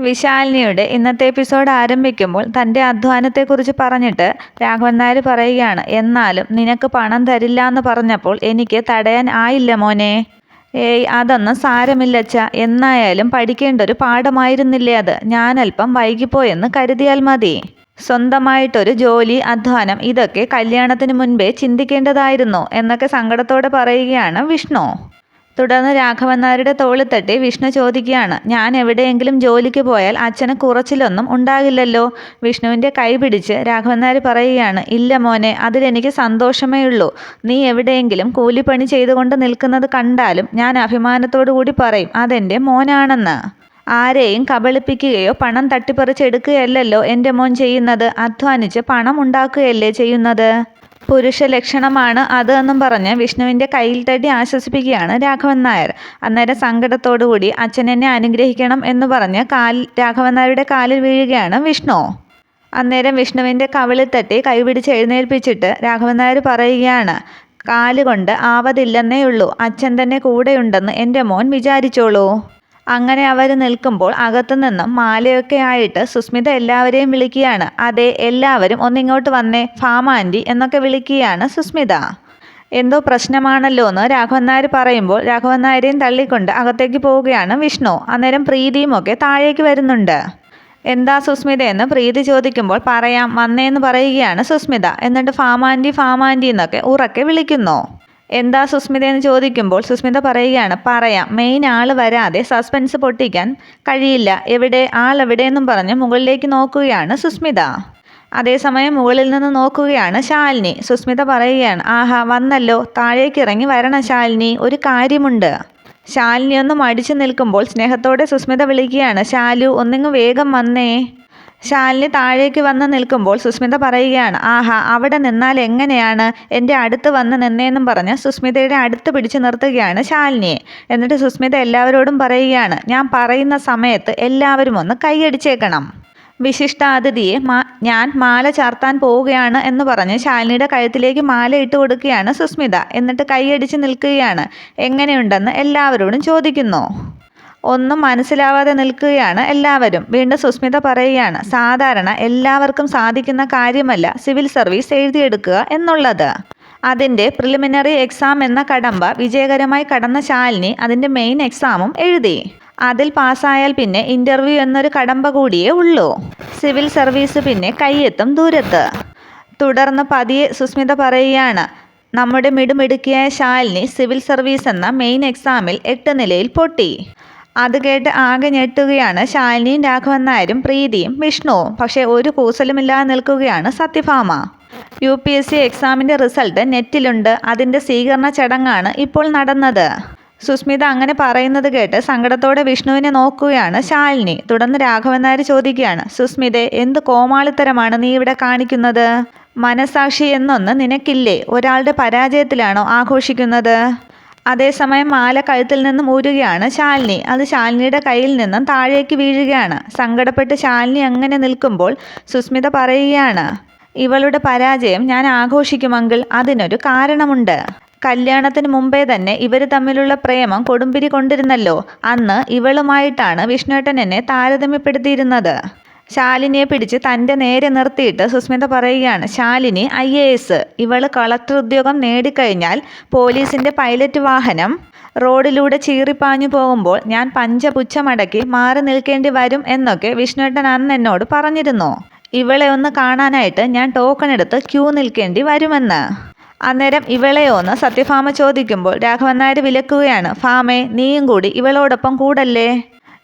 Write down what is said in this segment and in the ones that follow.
വിശാലിനിയുടെ ഇന്നത്തെ എപ്പിസോഡ് ആരംഭിക്കുമ്പോൾ തന്റെ അധ്വാനത്തെക്കുറിച്ച് പറഞ്ഞിട്ട് രാഘവൻ നായർ പറയുകയാണ് എന്നാലും നിനക്ക് പണം തരില്ല എന്ന് പറഞ്ഞപ്പോൾ എനിക്ക് തടയാൻ ആയില്ല മോനെ. ഏയ് അതൊന്നും സാരമില്ലച്ച. എന്നായാലും പഠിക്കേണ്ട ഒരു പാഠമായിരുന്നില്ലേ അത്? ഞാനല്പം വൈകിപ്പോയെന്ന് കരുതിയാൽ മതി. സ്വന്തമായിട്ടൊരു ജോലി അധ്വാനം ഇതൊക്കെ കല്യാണത്തിന് മുൻപേ ചിന്തിക്കേണ്ടതായിരുന്നു എന്നൊക്കെ സങ്കടത്തോടെ പറയുകയാണ് വിഷ്ണു. തുടർന്ന് രാഘവൻ നായരുടെ തോളിൽ തട്ടി വിഷ്ണു ചോദിക്കുകയാണ് ഞാൻ എവിടെയെങ്കിലും ജോലിക്ക് പോയാൽ അച്ഛന് കുറച്ചിലൊന്നും ഉണ്ടാകില്ലല്ലോ? വിഷ്ണുവിന്റെ കൈ പിടിച്ച് രാഘവൻ നായർ പറയുകയാണ് ഇല്ല മോനെ അതിലെനിക്ക് സന്തോഷമേ ഉള്ളൂ. നീ എവിടെയെങ്കിലും കൂലിപ്പണി ചെയ്തുകൊണ്ട് നിൽക്കുന്നത് കണ്ടാലും ഞാൻ അഭിമാനത്തോടു കൂടി പറയും അതെന്റെ മോനാണെന്ന്. ആരെയും കബളിപ്പിക്കുകയോ പണം തട്ടിപ്പറിച്ചെടുക്കുകയല്ലല്ലോ എന്റെ മോൻ ചെയ്യുന്നത്. അധ്വാനിച്ച് പണം ഉണ്ടാക്കുകയല്ലേ ചെയ്യുന്നത്? പുരുഷ ലക്ഷണമാണ് അത് എന്നും പറഞ്ഞ് വിഷ്ണുവിന്റെ കയ്യിൽ തട്ടി ആശ്വസിപ്പിക്കുകയാണ് രാഘവൻ നായർ. അന്നേരം സങ്കടത്തോടുകൂടി അച്ഛൻ എന്നെ അനുഗ്രഹിക്കണം എന്ന് പറഞ്ഞ് കാൽ രാഘവൻ നായരുടെ കാലിൽ വീഴുകയാണ് വിഷ്ണു. അന്നേരം വിഷ്ണുവിന്റെ കവിളിൽ തട്ടി കൈപിടിച്ച് എഴുന്നേൽപ്പിച്ചിട്ട് രാഘവൻ നായർ പറയുകയാണ് കാലുകൊണ്ട് ആവതില്ലെന്നേ ഉള്ളൂ അച്ഛൻ തന്നെ കൂടെയുണ്ടെന്ന് എന്റെ മോൻ വിചാരിച്ചോളൂ. അങ്ങനെ അവർ നിൽക്കുമ്പോൾ അകത്തു നിന്നും മാലയൊക്കെ ആയിട്ട് സുസ്മിത എല്ലാവരെയും വിളിക്കുകയാണ്. അതെ എല്ലാവരും ഒന്നിങ്ങോട്ട് വന്നേ ഫാം ആന്റി എന്നൊക്കെ വിളിക്കുകയാണ് സുസ്മിത. എന്തോ പ്രശ്നമാണല്ലോ എന്ന് രാഘവൻ നായർ പറയുമ്പോൾ രാഘവൻ നായരെയും തള്ളിക്കൊണ്ട് അകത്തേക്ക് പോവുകയാണ് വിഷ്ണു. അന്നേരം പ്രീതിയും ഒക്കെ താഴേക്ക് വരുന്നുണ്ട്. എന്താ സുസ്മിത എന്ന് പ്രീതി ചോദിക്കുമ്പോൾ പറയാം വന്നേന്ന് പറയുകയാണ് സുസ്മിത. എന്നിട്ട് ഫാമാന്റി ഫാമാന്റി എന്നൊക്കെ ഉറക്കെ വിളിക്കുന്നു. എന്താ സുസ്മിത എന്ന് ചോദിക്കുമ്പോൾ സുസ്മിത പറയുകയാണ് പറയാം മെയിൻ ആൾ വരാതെ സസ്പെൻസ് പൊട്ടിക്കാൻ കഴിയില്ല. എവിടെ? ആൾ എവിടെയെന്നും പറഞ്ഞ് മുകളിലേക്ക് നോക്കുകയാണ് സുസ്മിത. അതേസമയം മുകളിൽ നിന്ന് നോക്കുകയാണ് ശാലിനി. സുസ്മിത പറയുകയാണ് ആഹാ വന്നല്ലോ. താഴേക്ക് ഇറങ്ങി വരണം ശാലിനി. ഒരു കാര്യമുണ്ട്. ശാലിനി ഒന്ന് മടിച്ചു നിൽക്കുമ്പോൾ സ്നേഹത്തോടെ സുസ്മിത വിളിക്കുകയാണ് ശാലു ഒന്നിങ്ങ് വേഗം വന്നേ. ശാലിനി താഴേക്ക് വന്ന് നിൽക്കുമ്പോൾ സുസ്മിത പറയുകയാണ് ആഹാ അവിടെ നിന്നാൽ എങ്ങനെയാണ്? എന്റെ അടുത്ത് വന്ന് നിന്നേന്നും പറഞ്ഞ് സുസ്മിതയുടെ അടുത്ത് പിടിച്ചു നിർത്തുകയാണ് ശാലിനിയെ എന്നിട്ട് സുസ്മിത എല്ലാവരോടും പറയുകയാണ് ഞാൻ പറയുന്ന സമയത്ത് എല്ലാവരും ഒന്ന് കൈയടിച്ചേക്കണം. വിശിഷ്ടാതിഥിയെ മാ ഞാൻ മാല ചാർത്താൻ പോവുകയാണ് എന്ന് പറഞ്ഞ് ശാലിനിയുടെ കഴുത്തിലേക്ക് മാല ഇട്ട് കൊടുക്കുകയാണ് സുസ്മിത. എന്നിട്ട് കൈയടിച്ച് നിൽക്കുകയാണ് എങ്ങനെയുണ്ടെന്ന് എല്ലാവരോടും ചോദിക്കുന്നു. ഒന്നും മനസ്സിലാവാതെ നിൽക്കുകയാണ് എല്ലാവരും. വീണ്ടും സുസ്മിത പറയുകയാണ് സാധാരണ എല്ലാവർക്കും സാധിക്കുന്ന കാര്യമല്ല സിവിൽ സർവീസ് എഴുതിയെടുക്കുക എന്നുള്ളത്. അതിന്റെ പ്രിലിമിനറി എക്സാം എന്ന കടമ്പ വിജയകരമായി കടന്ന ശാലിനി അതിന്റെ മെയിൻ എക്സാമും എഴുതി. അതിൽ പാസ്സായാൽ പിന്നെ ഇന്റർവ്യൂ എന്നൊരു കടമ്പ കൂടിയേ ഉള്ളൂ. സിവിൽ സർവീസ് പിന്നെ കയ്യെത്തും ദൂരത്ത്. തുടർന്ന് പതിയെ സുസ്മിത പറയുകയാണ് നമ്മുടെ മിടുമിടുക്കിയായ ശാലിനി സിവിൽ സർവീസ് എന്ന മെയിൻ എക്സാമിൽ എട്ട് നിലയിൽ പൊട്ടി. അത് കേട്ട് ആകെ ഞെട്ടുകയാണ്. ശാലിനിയും രാഘവൻ നായരും പ്രീതിയും വിഷ്ണുവും. പക്ഷേ ഒരു കൂസലുമില്ലാതെ നിൽക്കുകയാണ് Sathyabhama. U P S C എക്സാമിന്റെ റിസൾട്ട് നെറ്റിലുണ്ട്. അതിന്റെ സ്വീകരണ ചടങ്ങാണ് ഇപ്പോൾ നടന്നത്. സുസ്മിത അങ്ങനെ പറയുന്നത് കേട്ട് സങ്കടത്തോടെ വിഷ്ണുവിനെ നോക്കുകയാണ് ശാലിനി. തുടർന്ന് രാഘവൻ നായർ ചോദിക്കുകയാണ് സുസ്മിത എന്ത് കോമാളിത്തരമാണ് നീ ഇവിടെ കാണിക്കുന്നത്? മനസാക്ഷി എന്നൊന്ന് നിനക്കില്ലേ? ഒരാളുടെ പരാജയത്തിലാണോ ആഘോഷിക്കുന്നത്? അതേസമയം മാല കഴുത്തിൽ നിന്നും ഊരുകയാണ് ശാലിനി. അത് ശാലിനിയുടെ കയ്യിൽ നിന്നും താഴേക്ക് വീഴുകയാണ്. സങ്കടപ്പെട്ട് ശാലിനി അങ്ങനെ നിൽക്കുമ്പോൾ സുസ്മിത പറയുകയാണ് ഇവളുടെ പരാജയം ഞാൻ ആഘോഷിക്കുമെങ്കിൽ അതിനൊരു കാരണമുണ്ട്. കല്യാണത്തിന് മുമ്പേ തന്നെ ഇവർ തമ്മിലുള്ള പ്രേമം കൊടുമ്പിരി കൊണ്ടിരുന്നല്ലോ. അന്ന് ഇവളുമായിട്ടാണ് വിഷ്ണുവേട്ടൻ എന്നെ താരതമ്യപ്പെടുത്തിയിരുന്നത്. ശാലിനിയെ പിടിച്ച് തന്റെ നേരെ നിർത്തിയിട്ട് സുസ്മിത പറയുകയാണ് ശാലിനി ഐ എ എസ് ഇവൾ കളക്ടർ ഉദ്യോഗം നേടിക്കഴിഞ്ഞാൽ പോലീസിന്റെ പൈലറ്റ് വാഹനം റോഡിലൂടെ ചീറിപ്പാഞ്ഞു പോകുമ്പോൾ ഞാൻ പഞ്ചപുച്ഛമടക്കി മാറി നിൽക്കേണ്ടി വരും എന്നൊക്കെ വിഷ്ണുവേട്ടൻ അന്ന് എന്നോട് പറഞ്ഞിരുന്നു. ഇവളെ ഒന്ന് കാണാനായിട്ട് ഞാൻ ടോക്കൺ എടുത്ത് ക്യൂ നിൽക്കേണ്ടി വരുമെന്ന്. അന്നേരം ഇവളെ ഒന്ന് സത്യഭാമ ചോദിക്കുമ്പോൾ രാഘവൻ നായർ വിലക്കുകയാണ് ഫാമേ നീയും കൂടി ഇവളോടൊപ്പം കൂടല്ലേ?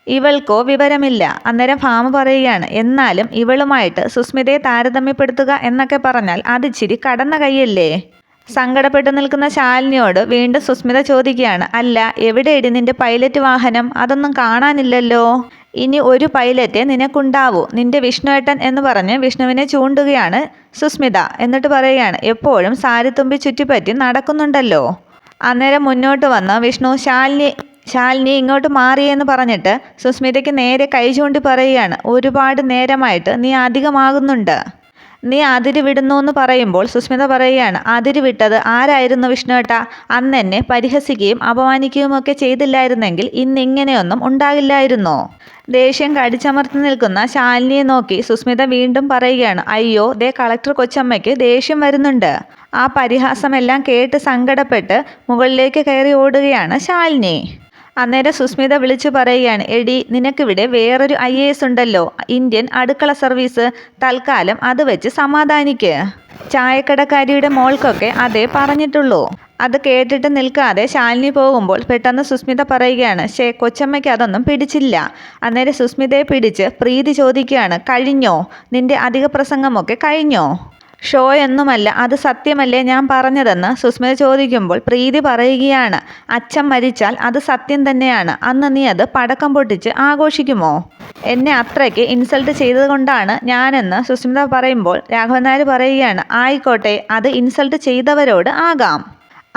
ഇവൾക്കോ വിവരമില്ല. അന്നേരം ഫാമ പറയുകയാണ് എന്നാലും ഇവളുമായിട്ട് സുസ്മിതയെ താരതമ്യപ്പെടുത്തുക എന്നൊക്കെ പറഞ്ഞാൽ അതിച്ചിരി കടന്ന കൈയല്ലേ? സങ്കടപ്പെട്ടു നിൽക്കുന്ന ശാലിനിയോട് വീണ്ടും സുസ്മിത ചോദിക്കുകയാണ് അല്ല എവിടെയടി നിന്റെ പൈലറ്റ് വാഹനം? അതൊന്നും കാണാനില്ലല്ലോ. ഇനി ഒരു പൈലറ്റ് നിനക്കുണ്ടാവൂ. നിന്റെ വിഷ്ണുവേട്ടൻ എന്ന് പറഞ്ഞ് വിഷ്ണുവിനെ ചൂണ്ടുകയാണ് സുസ്മിത. എന്നിട്ട് പറയുകയാണ് എപ്പോഴും സാരിത്തുമ്പി ചുറ്റിപ്പറ്റി നടക്കുന്നുണ്ടല്ലോ. അന്നേരം മുന്നോട്ട് വന്ന് വിഷ്ണു ശാലിനി ശാലിനി ഇങ്ങോട്ട് മാറിയെന്ന് പറഞ്ഞിട്ട് സുസ്മിതയ്ക്ക് നേരെ കൈ ചൂണ്ടി പറയുകയാണ് ഒരുപാട് നേരമായിട്ട് നീ അധികമാകുന്നുണ്ട്. നീ അതിര് വിടുന്നു എന്ന് പറയുമ്പോൾ സുസ്മിത പറയുകയാണ് അതിര് വിട്ടത് ആരായിരുന്നു വിഷ്ണുവേട്ട അന്ന് എന്നെ പരിഹസിക്കുകയും അപമാനിക്കുകയും ഒക്കെ ചെയ്തില്ലായിരുന്നെങ്കിൽ ഇന്ന് ഇങ്ങനെയൊന്നും ഉണ്ടാകില്ലായിരുന്നോ? ദേഷ്യം കടിച്ചമർത്തി നിൽക്കുന്ന ശാലിനിയെ നോക്കി സുസ്മിത വീണ്ടും പറയുകയാണ് അയ്യോ ദേ കളക്ടർ കൊച്ചമ്മയ്ക്ക് ദേഷ്യം വരുന്നുണ്ട്. ആ പരിഹാസമെല്ലാം കേട്ട് സങ്കടപ്പെട്ട് മുകളിലേക്ക് കയറി ഓടുകയാണ് ശാലിനി. അന്നേരം സുസ്മിത വിളിച്ചു പറയുകയാണ് എടി നിനക്കിവിടെ വേറൊരു ഐ എ എസ് ഉണ്ടല്ലോ. ഇന്ത്യൻ അടുക്കള സർവീസ് തൽക്കാലം അത് വെച്ച് സമാധാനിക്ക്. ചായക്കടക്കാരിയുടെ മോൾക്കൊക്കെ അതേ പറഞ്ഞിട്ടുള്ളൂ. അത് കേട്ടിട്ട് നിൽക്കാതെ ശാലിനി പോകുമ്പോൾ പെട്ടെന്ന് സുസ്മിത പറയുകയാണ് ഷേ കൊച്ചമ്മയ്ക്ക് അതൊന്നും പിടിച്ചില്ല. അന്നേരം സുസ്മിതയെ പിടിച്ച് പ്രീതി ചോദിക്കുകയാണ് കഴിഞ്ഞോ? നിന്റെ അധിക പ്രസംഗമൊക്കെ കഴിഞ്ഞോ? ഷോ എന്നുമല്ല അത് സത്യമല്ലേ ഞാൻ പറഞ്ഞതെന്ന് സുസ്മിത ചോദിക്കുമ്പോൾ പ്രീതി പറയുകയാണ് അച്ഛൻ മരിച്ചാൽ അത് സത്യം തന്നെയാണ് അന്ന് നീ അത് പടക്കം പൊട്ടിച്ച് ആഘോഷിക്കുമോ? എന്നെ അത്രയ്ക്ക് ഇൻസൾട്ട് ചെയ്തതുകൊണ്ടാണ് ഞാനെന്ന് സുസ്മിത പറയുമ്പോൾ രാഘവൻ നായർ പറയുകയാണ് ആയിക്കോട്ടെ അത് ഇൻസൾട്ട് ചെയ്തവരോട് ആകാം.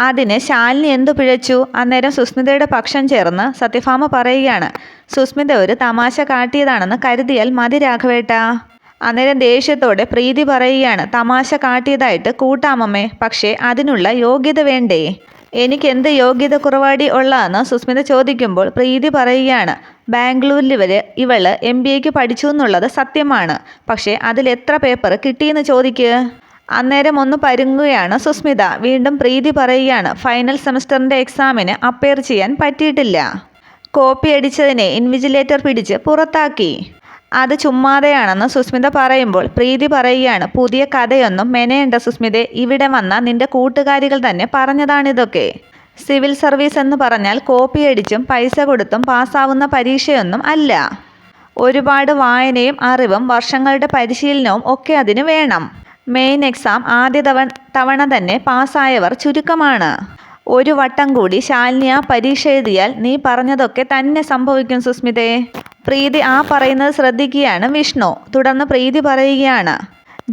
അതിന് ശാലിനി എന്തു പിഴച്ചു? അന്നേരം സുസ്മിതയുടെ പക്ഷം ചേർന്ന് സത്യഭാമ പറയുകയാണ് സുസ്മിത ഒരു തമാശ കാട്ടിയതാണെന്ന് കരുതിയാൽ മതി രാഘവേട്ട. അന്നേരം ദേഷ്യത്തോടെ പ്രീതി പറയുകയാണ് തമാശ കാട്ടിയതായിട്ട് കൂട്ടാമമ്മേ പക്ഷേ അതിനുള്ള യോഗ്യത വേണ്ടേ? എനിക്കെന്ത് യോഗ്യത കുറവാടി ഉള്ളതെന്ന് സുസ്മിത ചോദിക്കുമ്പോൾ പ്രീതി പറയുകയാണ് ബാംഗ്ലൂരിൽ വരെ ഇവൾ എം ബി എക്ക് പഠിച്ചു എന്നുള്ളത് സത്യമാണ് പക്ഷേ അതിൽ എത്ര പേപ്പർ കിട്ടിയെന്ന് ചോദിക്ക് അന്നേരം ഒന്ന് പരുങ്ങുകയാണ് സുസ്മിത. വീണ്ടും പ്രീതി പറയുകയാണ് ഫൈനൽ സെമസ്റ്ററിന്റെ എക്സാമിന് അപ്പയർ ചെയ്യാൻ പറ്റിയിട്ടില്ല. കോപ്പി അടിച്ചതിനെ ഇൻവിജിലേറ്റർ പിടിച്ച് പുറത്താക്കി. അത് ചുമ്മാതെയാണെന്ന് സുസ്മിത പറയുമ്പോൾ പ്രീതി പറയുകയാണ് പുതിയ കഥയൊന്നും മെനയേണ്ട സുസ്മിതെ ഇവിടെ വന്ന നിന്റെ കൂട്ടുകാരികൾ തന്നെ പറഞ്ഞതാണിതൊക്കെ. സിവിൽ സർവീസ് എന്ന് പറഞ്ഞാൽ കോപ്പി അടിച്ചും പൈസ കൊടുത്തും പാസ്സാവുന്ന പരീക്ഷയൊന്നും അല്ല. ഒരുപാട് വായനയും അറിവും വർഷങ്ങളുടെ പരിശീലനവും ഒക്കെ അതിന് വേണം. മെയിൻ എക്സാം ആദ്യ തവണ തവണ തന്നെ പാസ്സായവർ ചുരുക്കമാണ്. ഒരു വട്ടം കൂടി ശാലിനിയ പരീക്ഷ എഴുതിയാൽ നീ പറഞ്ഞതൊക്കെ തന്നെ സംഭവിക്കും സുസ്മിതയെ പ്രീതി ആ പറയുന്നത് ശ്രദ്ധിക്കുകയാണ് വിഷ്ണു. തുടർന്ന് പ്രീതി പറയുകയാണ്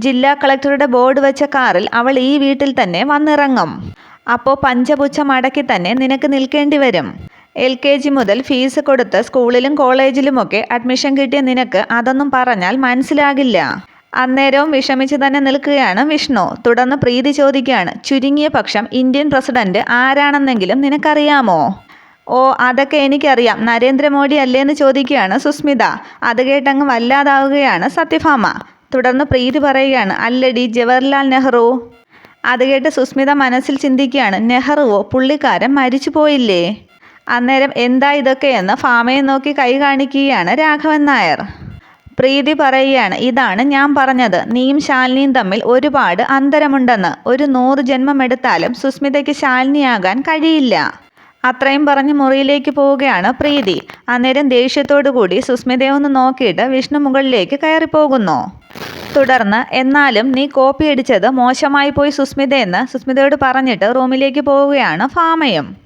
ജില്ലാ കളക്ടറുടെ ബോർഡ് വെച്ച കാറിൽ അവൾ ഈ വീട്ടിൽ തന്നെ വന്നിറങ്ങും. അപ്പോൾ പഞ്ചപുച്ഛ മടക്കി തന്നെ നിനക്ക് നിൽക്കേണ്ടി വരും. എൽ കെ ജി മുതൽ ഫീസ് കൊടുത്ത് സ്കൂളിലും കോളേജിലുമൊക്കെ അഡ്മിഷൻ കിട്ടിയ നിനക്ക് അതൊന്നും പറഞ്ഞാൽ മനസ്സിലാകില്ല. അന്നേരവും വിഷമിച്ച് തന്നെ നിൽക്കുകയാണ് വിഷ്ണു. തുടർന്ന് പ്രീതി ചോദിക്കുകയാണ് ചുരുങ്ങിയ പക്ഷം ഇന്ത്യൻ പ്രസിഡന്റ് ആരാണെന്നെങ്കിലും നിനക്കറിയാമോ? ഓ അതൊക്കെ എനിക്കറിയാം. നരേന്ദ്രമോദി അല്ലേന്ന് ചോദിക്കുകയാണ് സുസ്മിത. അത് കേട്ടങ്ങ് വല്ലാതാവുകയാണ് സത്യഭാമ. തുടർന്ന് പ്രീതി പറയുകയാണ് അല്ലടി ജവഹർലാൽ നെഹ്റു? അത് കേട്ട് സുസ്മിത മനസ്സിൽ ചിന്തിക്കുകയാണ് നെഹ്റുവോ? പുള്ളിക്കാരൻ മരിച്ചു പോയില്ലേ? അന്നേരം എന്താ ഇതൊക്കെയെന്ന് ഫാമയെ നോക്കി കൈ കാണിക്കുകയാണ് രാഘവൻ നായർ. പ്രീതി പറയുകയാണ് ഇതാണ് ഞാൻ പറഞ്ഞത്. നീയും ശാലിനിയും തമ്മിൽ ഒരുപാട് അന്തരമുണ്ടെന്ന്. ഒരു നൂറ് ജന്മമെടുത്താലും സുസ്മിതയ്ക്ക് ശാലിനിയാകാൻ കഴിയില്ല. അത്രയും പറഞ്ഞ് മുറിയിലേക്ക് പോവുകയാണ് പ്രീതി. അന്നേരം ദേഷ്യത്തോടു കൂടി സുസ്മിതയെ ഒന്ന് നോക്കിയിട്ട് വിഷ്ണു മുകളിലേക്ക് കയറിപ്പോകുന്നു. തുടർന്ന് എന്നാലും നീ കോപ്പി അടിച്ചത് മോശമായി പോയി സുസ്മിതയെന്ന്. സുസ്മിതയോട് പറഞ്ഞിട്ട് റൂമിലേക്ക് പോവുകയാണ് ഫാമയും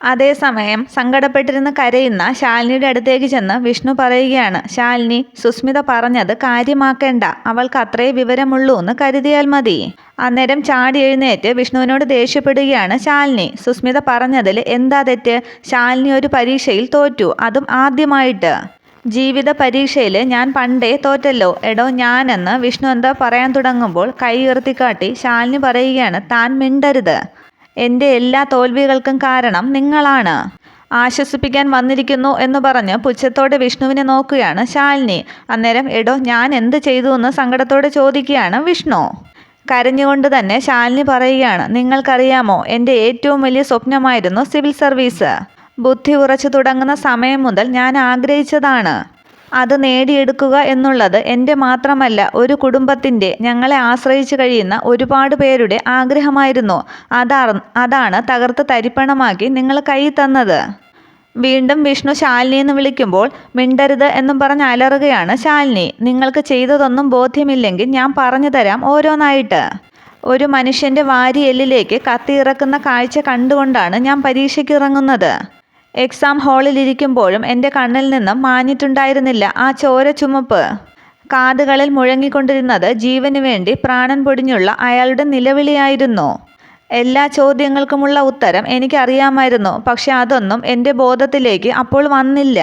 അതേസമയം സങ്കടപ്പെട്ടിരുന്ന് കരയുന്ന ശാലിനിയുടെ അടുത്തേക്ക് ചെന്ന് വിഷ്ണു പറയുകയാണ് ശാലിനി സുസ്മിത പറഞ്ഞത് കാര്യമാക്കേണ്ട. അവൾക്ക് അത്രേ വിവരമുള്ളൂ എന്ന് കരുതിയാൽ മതി. അന്നേരം ചാടി എഴുന്നേറ്റ് വിഷ്ണുവിനോട് ദേഷ്യപ്പെടുകയാണ് ശാലിനി. സുസ്മിത പറഞ്ഞതിൽ എന്താ തെറ്റ്? ശാലിനി ഒരു പരീക്ഷയിൽ തോറ്റു. അതും ആദ്യമായിട്ട്. ജീവിത പരീക്ഷയിൽ ഞാൻ പണ്ടേ തോറ്റല്ലോ. എടോ ഞാനെന്ന് വിഷ്ണു എന്താ പറയാൻ തുടങ്ങുമ്പോൾ കൈ ഉയർത്തിക്കാട്ടി ശാലിനി പറയുകയാണ് താൻ മിണ്ടരുത്. എന്റെ എല്ലാ തോൽവികൾക്കും കാരണം നിങ്ങളാണ്. ആശ്വസിപ്പിക്കാൻ വന്നിരിക്കുന്നു എന്ന് പറഞ്ഞ് പുച്ഛത്തോടെ വിഷ്ണുവിനെ നോക്കുകയാണ് ശാലിനി. അന്നേരം എടോ ഞാൻ എന്ത് ചെയ്തു എന്ന് സങ്കടത്തോടെ ചോദിക്കുകയാണ് വിഷ്ണു. കരഞ്ഞുകൊണ്ട് തന്നെ ശാലിനി പറയുകയാണ് നിങ്ങൾക്കറിയാമോ എന്റെ ഏറ്റവും വലിയ സ്വപ്നമായിരുന്നു സിവിൽ സർവീസ്. ബുദ്ധി ഉറച്ചു തുടങ്ങുന്ന സമയം മുതൽ ഞാൻ ആഗ്രഹിച്ചതാണ്. അത് നേടിയെടുക്കുക എന്നുള്ളത് എന്റെ മാത്രമല്ല ഒരു കുടുംബത്തിന്റെ ഞങ്ങളെ ആശ്രയിച്ച് കഴിയുന്ന ഒരുപാട് പേരുടെ ആഗ്രഹമായിരുന്നു. അതാർ അതാണ് തകർത്ത് തരിപ്പണമാക്കി നിങ്ങൾ കൈ തന്നത്. വീണ്ടും വിഷ്ണു ശാലിനി എന്ന് വിളിക്കുമ്പോൾ മിണ്ടരുത് എന്നും പറഞ്ഞ് അലറുകയാണ് ശാലിനി. നിങ്ങൾക്ക് ചെയ്തതൊന്നും ബോധ്യമില്ലെങ്കിൽ ഞാൻ പറഞ്ഞു തരാം ഓരോന്നായിട്ട്. ഒരു മനുഷ്യന്റെ വാരിയെല്ലിലേക്ക് കത്തിയിറക്കുന്ന കാഴ്ച കണ്ടുകൊണ്ടാണ് ഞാൻ പരീക്ഷയ്ക്ക് ഇറങ്ങുന്നത്. എക്സാം ഹാളിലിരിക്കുമ്പോഴും എന്റെ കണ്ണിൽ നിന്നും മാഞ്ഞിട്ടുണ്ടായിരുന്നില്ല ആ ചോര ചുമപ്പ്. കാതുകളിൽ മുഴങ്ങിക്കൊണ്ടിരുന്നത് ജീവന് വേണ്ടി പ്രാണൻ പൊടിഞ്ഞുള്ള അയാളുടെ നിലവിളിയായിരുന്നു. എല്ലാ ചോദ്യങ്ങൾക്കുമുള്ള ഉത്തരം എനിക്കറിയാമായിരുന്നു പക്ഷെ അതൊന്നും എന്റെ ബോധത്തിലേക്ക് അപ്പോൾ വന്നില്ല.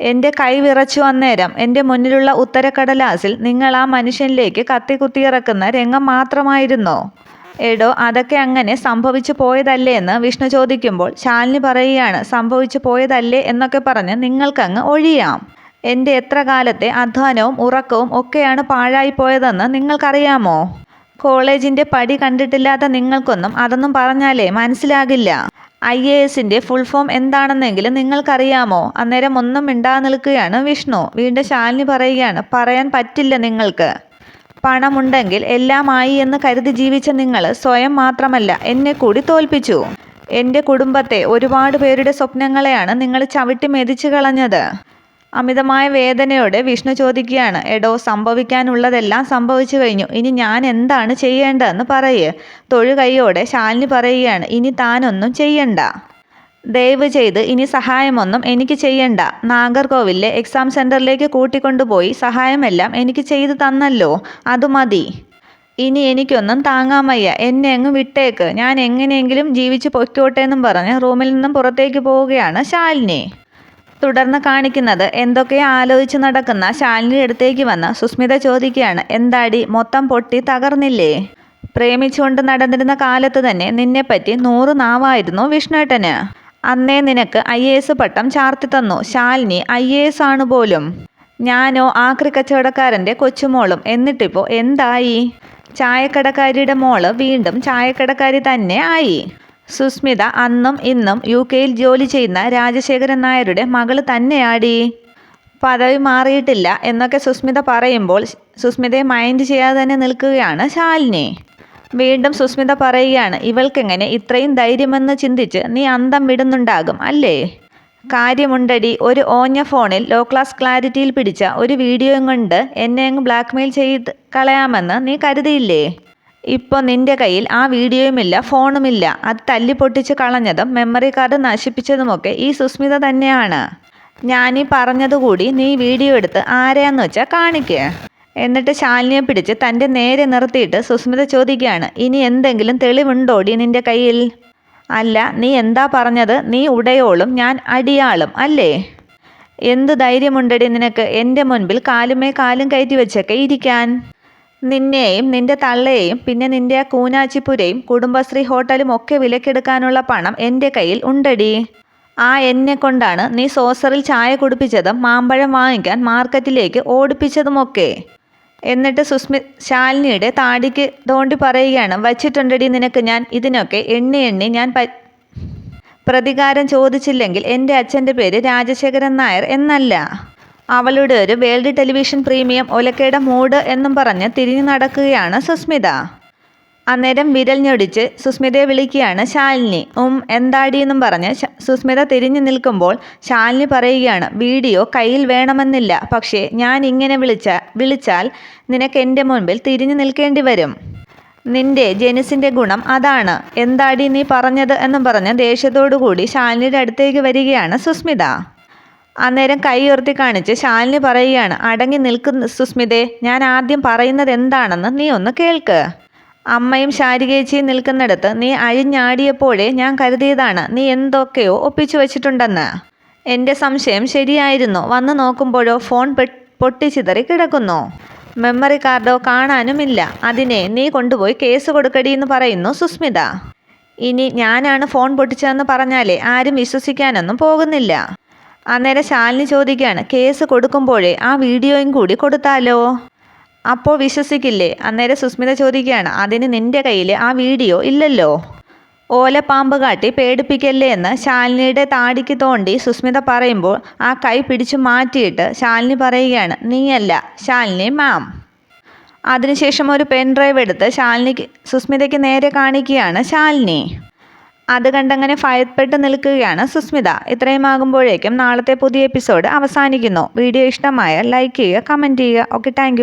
എന്റെ കൈ വിറച്ചു അന്നേരം എന്റെ മുന്നിലുള്ള ഉത്തരക്കടലാസിൽ നിങ്ങൾ ആ മനുഷ്യനിലേക്ക് കത്തി കുത്തിയിറക്കുന്ന രംഗം മാത്രമായിരുന്നോ. എടോ അതൊക്കെ അങ്ങനെ സംഭവിച്ചു പോയതല്ലേ എന്ന് വിഷ്ണു ചോദിക്കുമ്പോൾ ശാലിനി പറയുകയാണ് സംഭവിച്ചു പോയതല്ലേ എന്നൊക്കെ പറഞ്ഞ് നിങ്ങൾക്കങ്ങ് ഒഴിയാം. എന്റെ എത്ര കാലത്തെ അധ്വാനവും ഉറക്കവും ഒക്കെയാണ് പാഴായി പോയതെന്ന് നിങ്ങൾക്കറിയാമോ? കോളേജിന്റെ പടി കണ്ടിട്ടില്ലാത്ത നിങ്ങൾക്കൊന്നും അതൊന്നും പറഞ്ഞാലേ മനസ്സിലാകില്ല. ഐ എ എസിന്റെ ഫുൾ ഫോം എന്താണെന്നെങ്കിലും നിങ്ങൾക്കറിയാമോ? അന്നേരം ഒന്നും മിണ്ടാതെ നിൽക്കുകയാണ് വിഷ്ണു. വീണ്ടും ശാലിനി പറയുകയാണ് പറയാൻ പറ്റില്ല നിങ്ങൾക്ക്. പണമുണ്ടെങ്കിൽ എല്ലാമായി എന്ന് കരുതി ജീവിച്ച നിങ്ങൾ സ്വയം മാത്രമല്ല എന്നെ കൂടി തോൽപ്പിച്ചു. എന്റെ കുടുംബത്തെ ഒരുപാട് പേരുടെ സ്വപ്നങ്ങളെയാണ് നിങ്ങൾ ചവിട്ടി മെതിച്ചു കളഞ്ഞത്. അമിതമായ വേദനയോടെ വിഷ്ണു ചോദിക്കുകയാണ് എടോ സംഭവിക്കാനുള്ളതെല്ലാം സംഭവിച്ചു കഴിഞ്ഞു. ഇനി ഞാൻ എന്താണ് ചെയ്യേണ്ടതെന്ന് പറയേ. തൊഴുകൈയോടെ ശാലിനി പറയുകയാണ് ഇനി താനൊന്നും ചെയ്യണ്ട. ദയവ് ചെയ്ത് ഇനി സഹായമൊന്നും എനിക്ക് ചെയ്യണ്ട. നാഗർകോവിലെ എക്സാം സെന്ററിലേക്ക് കൂട്ടിക്കൊണ്ടുപോയി സഹായമെല്ലാം എനിക്ക് ചെയ്തു തന്നല്ലോ. അത് മതി. ഇനി എനിക്കൊന്നും താങ്ങാമയ്യ എന്നെ അങ്ങ് വിട്ടേക്ക്. ഞാൻ എങ്ങനെയെങ്കിലും ജീവിച്ച് പൊയ്ക്കോട്ടെ എന്നും പറഞ്ഞ് റൂമിൽ നിന്നും പുറത്തേക്ക് പോവുകയാണ് ശാലിനി. തുടർന്ന് കാണിക്കുന്നത് എന്തൊക്കെയോ ആലോചിച്ച് നടക്കുന്ന ശാലിനി അടുത്തേക്ക് വന്ന് സുസ്മിത ചോദിക്കുകയാണ്. എന്താടി മൊത്തം പൊട്ടി തകർന്നില്ലേ? പ്രേമിച്ചുകൊണ്ട് നടന്നിരുന്ന കാലത്ത് തന്നെ നിന്നെപ്പറ്റി നൂറ് നാവായിരുന്നു വിഷ്ണുട്ടന്. അന്നേ നിനക്ക് ഐ എ എസ് പട്ടം ചാർത്തി തന്നു. ശാലിനി ഐ എ എസ് ആണ് പോലും. ഞാനോ ആക്രി കച്ചവടക്കാരന്റെ കൊച്ചുമോളും എന്നിട്ടിപ്പോൾ എന്തായി? ചായക്കടക്കാരിയുടെ മോൾ വീണ്ടും ചായക്കടക്കാരി തന്നെ ആയി. സുസ്മിത അന്നും ഇന്നും യു കെയിൽ ജോലി ചെയ്യുന്ന രാജശേഖരൻ നായരുടെ മകൾ തന്നെയാടി. പദവി മാറിയിട്ടില്ല എന്നൊക്കെ സുസ്മിത പറയുമ്പോൾ സുസ്മിതയെ മൈൻഡ് ചെയ്യാതെ തന്നെ നിൽക്കുകയാണ് ശാലിനി. വീണ്ടും സുസ്മിത പറയുകയാണ് ഇവൾക്കെങ്ങനെ ഇത്രയും ധൈര്യമെന്ന് ചിന്തിച്ച് നീ അന്തം വിടുന്നുണ്ടാകും അല്ലേ? കാര്യമുണ്ടടി ഒരു ഓഞ്ഞ ഫോണിൽ ലോ ക്ലാസ് ക്ലാരിറ്റിയിൽ പിടിച്ച ഒരു വീഡിയോയും കൊണ്ട് എന്നെ അങ്ങ് ബ്ലാക്ക്മെയിൽ ചെയ്ത് കളയാമെന്ന് നീ കരുതിയില്ലേ? ഇപ്പോൾ നിന്റെ കയ്യിൽ ആ വീഡിയോയുമില്ല ഫോണുമില്ല. അത് തല്ലി പൊട്ടിച്ച് കളഞ്ഞതും മെമ്മറി കാർഡ് നശിപ്പിച്ചതുമൊക്കെ ഈ സുസ്മിത തന്നെയാണ്. ഞാനീ പറഞ്ഞതുകൂടി നീ വീഡിയോ എടുത്ത് ആരെയാന്ന് വെച്ചാൽ കാണിക്കുക എന്നിട്ട് ശാലിനിയെ പിടിച്ച് തന്റെ നേരെ നിർത്തിയിട്ട് സുസ്മിത ചോദിക്കുകയാണ് ഇനി എന്തെങ്കിലും തെളിവുണ്ടോടി നിന്റെ കയ്യിൽ? അല്ല നീ എന്താ പറഞ്ഞത്? നീ ഉടയോളും ഞാൻ അടിയാളും അല്ലേ? എന്ത് ധൈര്യമുണ്ടടി നിനക്ക്? എന്റെ മുൻപിൽ കാലുമേ കാലും കയറ്റി വെച്ചൊക്കെ ഇരിക്കാൻ. നിന്നെയും നിന്റെ തള്ളയെയും പിന്നെ നിന്റെ ആ കൂനാച്ചിപ്പുരയും കുടുംബശ്രീ ഹോട്ടലും ഒക്കെ വിലക്കെടുക്കാനുള്ള പണം എന്റെ കയ്യിൽ ഉണ്ടടി ആ എന്നെ കൊണ്ടാണ് നീ സോസറിൽ ചായ കുടിപ്പിച്ചതും മാമ്പഴം വാങ്ങിക്കാൻ മാർക്കറ്റിലേക്ക് ഓടിപ്പിച്ചതുമൊക്കെ. എന്നിട്ട് സുസ്മി ശാലിനിയുടെ താടിക്ക് തോണ്ടി പറയുകയാണ്. വച്ചിട്ടുണ്ടടി നിനക്ക് ഞാൻ ഇതിനൊക്കെ എണ്ണി എണ്ണി ഞാൻ പ്രതികാരം ചോദിച്ചില്ലെങ്കിൽ എന്റെ അച്ഛന്റെ പേര് രാജശേഖരൻ നായർ എന്നല്ല. അവളുടെ ഒരു വേൾഡ് ടെലിവിഷൻ പ്രീമിയം ഒലക്കയുടെ മൂഡ് എന്നും പറഞ്ഞ് തിരിഞ്ഞു നടക്കുകയാണ് സുസ്മിത. അന്നേരം വിരൽ ഞൊടിച്ച് സുസ്മിതയെ വിളിക്കുകയാണ് ശാലിനി. ഉം എന്താടി എന്നും പറഞ്ഞ് സുസ്മിത തിരിഞ്ഞു നിൽക്കുമ്പോൾ ശാലിനി പറയുകയാണ് വീഡിയോ കയ്യിൽ വേണമെന്നില്ല പക്ഷേ ഞാൻ ഇങ്ങനെ വിളിച്ച വിളിച്ചാൽ നിനക്ക് എന്റെ മുൻപിൽ തിരിഞ്ഞു നിൽക്കേണ്ടി വരും. നിന്റെ ജെനിസിന്റെ ഗുണം അതാണ്. എന്താടി നീ പറഞ്ഞത്? എന്നും പറഞ്ഞ് ദേഷ്യത്തോടു കൂടി ശാലിനിയുടെ അടുത്തേക്ക് വരികയാണ് സുസ്മിത. അന്നേരം കൈ ഉയർത്തി കാണിച്ച് ശാലിനി പറയുകയാണ് അടങ്ങി നിൽക്കുന്ന സുസ്മിതേ ഞാൻ ആദ്യം പറയുന്നത് എന്താണെന്ന് നീ ഒന്ന് കേൾക്ക്. അമ്മയും ശാരികേച്ചിയും നിൽക്കുന്നിടത്ത് നീ അഴിഞ്ഞാടിയപ്പോഴേ ഞാൻ കരുതിയതാണ് നീ എന്തൊക്കെയോ ഒപ്പിച്ചു വച്ചിട്ടുണ്ടെന്ന്. എന്റെ സംശയം ശരിയായിരുന്നു. വന്നു നോക്കുമ്പോഴോ ഫോൺ പൊട്ടിച്ചിതറി കിടക്കുന്നു. മെമ്മറി കാർഡോ കാണാനുമില്ല. അതിനെ നീ കൊണ്ടുപോയി കേസ് കൊടുക്കടി എന്ന് പറയുന്നു സുസ്മിത. ഇനി ഞാനാണ് ഫോൺ പൊട്ടിച്ചതെന്ന് പറഞ്ഞാലേ ആരും വിശ്വസിക്കാനൊന്നും പോകുന്നില്ല. അന്നേരം ശാലിനി ചോദിക്കുകയാണ് കേസ് കൊടുക്കുമ്പോഴേ ആ വീഡിയോയും കൂടി കൊടുത്താലോ? അപ്പോൾ വിശ്വസിക്കില്ലേ? അന്നേരം സുസ്മിത ചോദിക്കുകയാണ് അതിന് നിന്റെ കയ്യിൽ ആ വീഡിയോ ഇല്ലല്ലോ? ഓലപ്പാമ്പ് കാട്ടി പേടിപ്പിക്കല്ലേ എന്ന് ശാലിനിയുടെ താടിക്ക് തോണ്ടി സുസ്മിത പറയുമ്പോൾ ആ കൈ പിടിച്ചു മാറ്റിയിട്ട് ശാലിനി പറയുകയാണ് നീയല്ല ശാലിനി മാം അതിനുശേഷം ഒരു പെൻ ഡ്രൈവ് എടുത്ത് ശാലിനിക്ക് സുസ്മിതയ്ക്ക് നേരെ കാണിക്കുകയാണ് ശാലിനി. അത് കണ്ടങ്ങനെ ഭയപ്പെട്ട് നിൽക്കുകയാണ് സുസ്മിത. ഇത്രയുമാകുമ്പോഴേക്കും നാളത്തെ പുതിയ എപ്പിസോഡ് അവസാനിക്കുന്നു. വീഡിയോ ഇഷ്ടമായാൽ ലൈക്ക് ചെയ്യുക കമന്റ് ചെയ്യുക. Okay thank